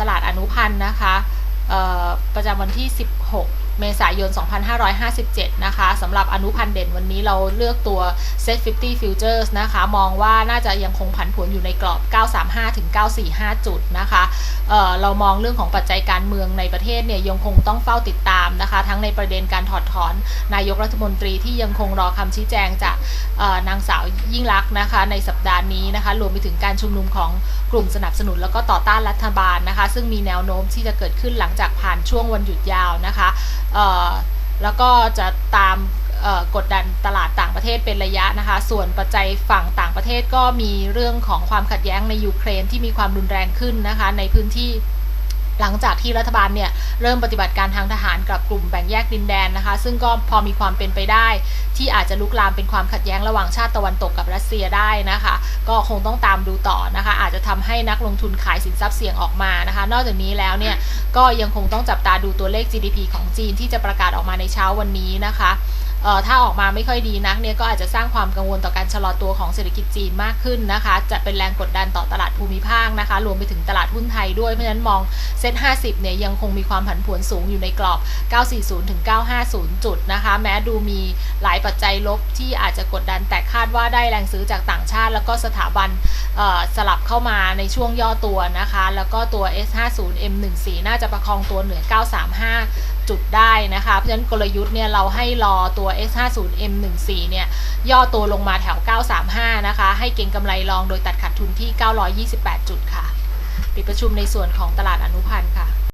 ตลาดอนุพันธ์นะคะประจำวันที่ 16 เมษายน 2557 นะคะสำหรับอนุพันธ์เด่นวันนี้เราเลือกตัว Set 50 Futures นะคะ มองว่าน่าจะยังคงผันผวนอยู่ในกรอบ 935ถึง945 จุดนะคะเเรามองเรื่องของปัจจัยการเมืองในประเทศเนี่ยยังคงต้องเฝ้าติดตามนะคะ ทั้งในประเด็นการถอดถอนนายกรัฐมนตรีที่ยังคงรอคำชี้แจงจากนางสาวยิ่งลักษณ์นะคะ ในสัปดาห์นี้นะคะ รวมไปถึงการชุมนุมของกลุ่มสนับสนุนแล้วก็ต่อต้านรัฐบาลนะคะ ซึ่งมีแนวโน้มที่จะเกิดขึ้นหลังจากผ่านช่วงวันหยุดยาวนะคะแล้วก็จะตามกดดันตลาดต่างประเทศเป็นระยะนะคะ ส่วนปัจจัยฝั่งต่างประเทศก็มีเรื่องของความขัดแย้งในยูเครนที่มีความรุนแรงขึ้นนะคะในพื้นที่ หลังจากที่รัฐบาลเนี่ยเริ่มปฏิบัติการทางทหารกับกลุ่มแบ่งแยกดินแดนนะคะ ซึ่งก็พอมีความเป็นไปได้ ที่อาจจะลุกลามเป็นความขัดแย้งระหว่างชาติตะวันตกกับรัสเซียได้นะคะ ก็คงต้องตามดูต่อนะคะ อาจจะทำให้นักลงทุนขายสินทรัพย์เสี่ยงออกมานะคะ นอกจากนี้แล้วเนี่ยก็ยังคงต้องจับตาดูตัวเลข GDP ของจีนที่จะประกาศออกมาในเช้าวันนี้นะคะ ถ้าออกมาไม่ค่อยดีนักเนี่ยก็อาจจะสร้างความกังวลต่อการชะลอตัวของเศรษฐกิจจีนมากขึ้นนะคะ จะเป็นแรงกดดันต่อตลาดภูมิภาคนะคะ รวมไปถึงตลาดหุ้นไทยด้วย เพราะฉะนั้นมองเซ็ต50 เนี่ยยังคงมีความผันผวนสูงอยู่ในกรอบ 940 ถึง 950 จุดนะคะ แม้ดูมีหลายปัจจัยลบที่อาจจะกดดันแต่คาดว่าได้แรงซื้อจากต่างชาติ แล้วก็สถาบันสลับเข้ามาในช่วงย่อตัวนะคะ แล้วก็ตัว S50 M14 น่าจะประคองตัวเหนือ 935 จุดได้นะคะ เพราะฉะนั้นกลยุทธ์เนี่ยเราให้รอตัว x50m14 เนี่ยย่อตัวลงมาแถว 935 นะคะ ให้เก็งกำไรรองโดยตัดขาดทุนที่ 928 จุดค่ะ ปิดประชุมในส่วนของตลาดอนุพันธ์ค่ะ